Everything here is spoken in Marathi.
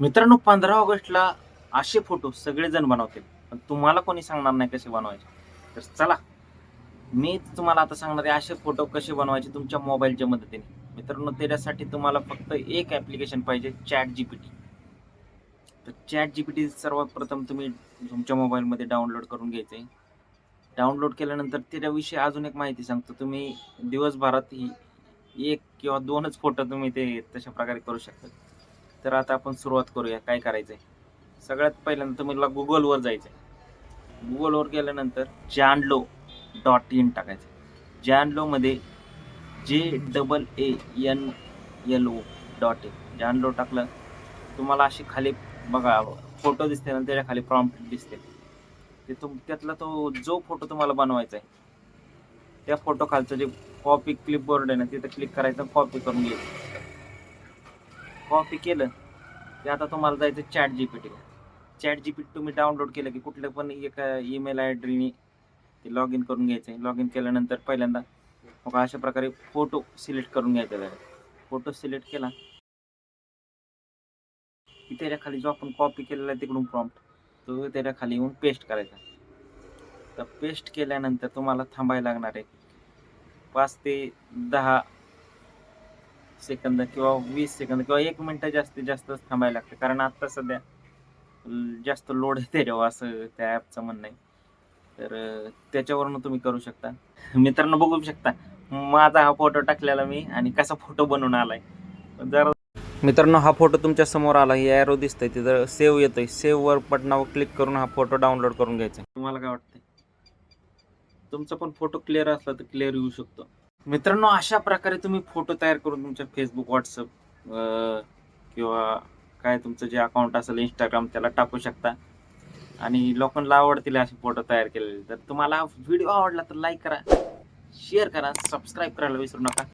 मित्रांनो पंधरा ऑगस्टला असे फोटो सगळेजण बनवतील. पण तुम्हाला कोणी सांगणार नाही कसे बनवायचे. तर चला मी तुम्हाला आता सांगणार आहे असे फोटो कसे बनवायचे तुमच्या मोबाईलच्या मदतीने. मित्रांनो त्याच्यासाठी तुम्हाला फक्त एक ॲप्लिकेशन पाहिजे चॅट जी पी टी तर चॅट जी पी टी सर्वात प्रथम तुम्ही तुमच्या मोबाईलमध्ये डाउनलोड करून घ्यायचं आहे डाउनलोड केल्यानंतर त्याच्याविषयी अजून एक माहिती सांगतो. तुम्ही दिवसभरात ही एक किंवा दोनच फोटो तुम्ही ते तशा प्रकारे करू शकता. तर आता आपण सुरुवात करूया. काय करायचं आहे सगळ्यात पहिल्यांदा तुम्हाला गुगलवर जायचं आहे गुगलवर गेल्यानंतर जानलो डॉट इन टाकायचं जानलोमध्ये जे double A N L O dot in जानलो टाकलं तुम्हाला अशी खाली बघा फोटो दिसते ना त्याच्याखाली प्रॉम्प्ट दिसते. ते तुम त्यातला तो जो फोटो तुम्हाला बनवायचा आहे त्या फोटो खालचं जे कॉपी क्लिपबोर्ड आहे ना तिथं क्लिक करायचं कॉपी करून घ्यायचं. कॉपी केलं ते आता तुम्हाला जायचं चॅट जी पी टीला चॅट जी पी टी तुम्ही डाउनलोड केलं की कुठल्या पण एका ईमेल आय डीने ते लॉग इन करून घ्यायचं आहे लॉग इन केल्यानंतर पहिल्यांदा मग अशा प्रकारे फोटो सिलेक्ट करून घ्यायचा आहे. फोटो सिलेक्ट केला. की त्याच्याखाली जो आपण कॉपी केलेला आहे तिकडून प्रॉम्प्ट तो त्याच्याखाली येऊन पेस्ट करायचा. तर पेस्ट केल्यानंतर तुम्हाला थांबायला लागणार आहे. पाच ते दहा सेकंद किंवा वीस सेकंद किंवा एक मिनटं जास्तीत जास्त थांबायला लागते. कारण आता सध्या जास्त लोड येते त्याच्यावर असं त्या ॲपचं म्हणणं आहे. तर त्याच्यावरून तुम्ही करू शकता. मित्रांनो बघू शकता. माझा हा फोटो टाकलेला मी आणि कसा फोटो बनवून आलाय. जरा मित्रांनो हा फोटो तुमच्यासमोर आला. ही ॲरो दिसतंय. तिथं सेव्ह येतोय. सेव्हवर बटनावर क्लिक करून हा फोटो डाउनलोड करून घ्यायचा. तुम्हाला काय वाटतंय? तुमचा पण फोटो क्लिअर असला तर क्लिअर येऊ शकतो. मित्रांनो अशा प्रकारे तुम्ही फोटो तयार करून तुमच्या फेसबुक व्हॉट्सअप किंवा काय तुमचं जे अकाउंट असेल इंस्टाग्राम त्याला टाकू शकता. आणि लोकांना आवडतील असे फोटो तयार केलेले. तर तुम्हाला व्हिडिओ आवडला तर लाईक करा शेअर करा सबस्क्राईब करायला विसरू नका.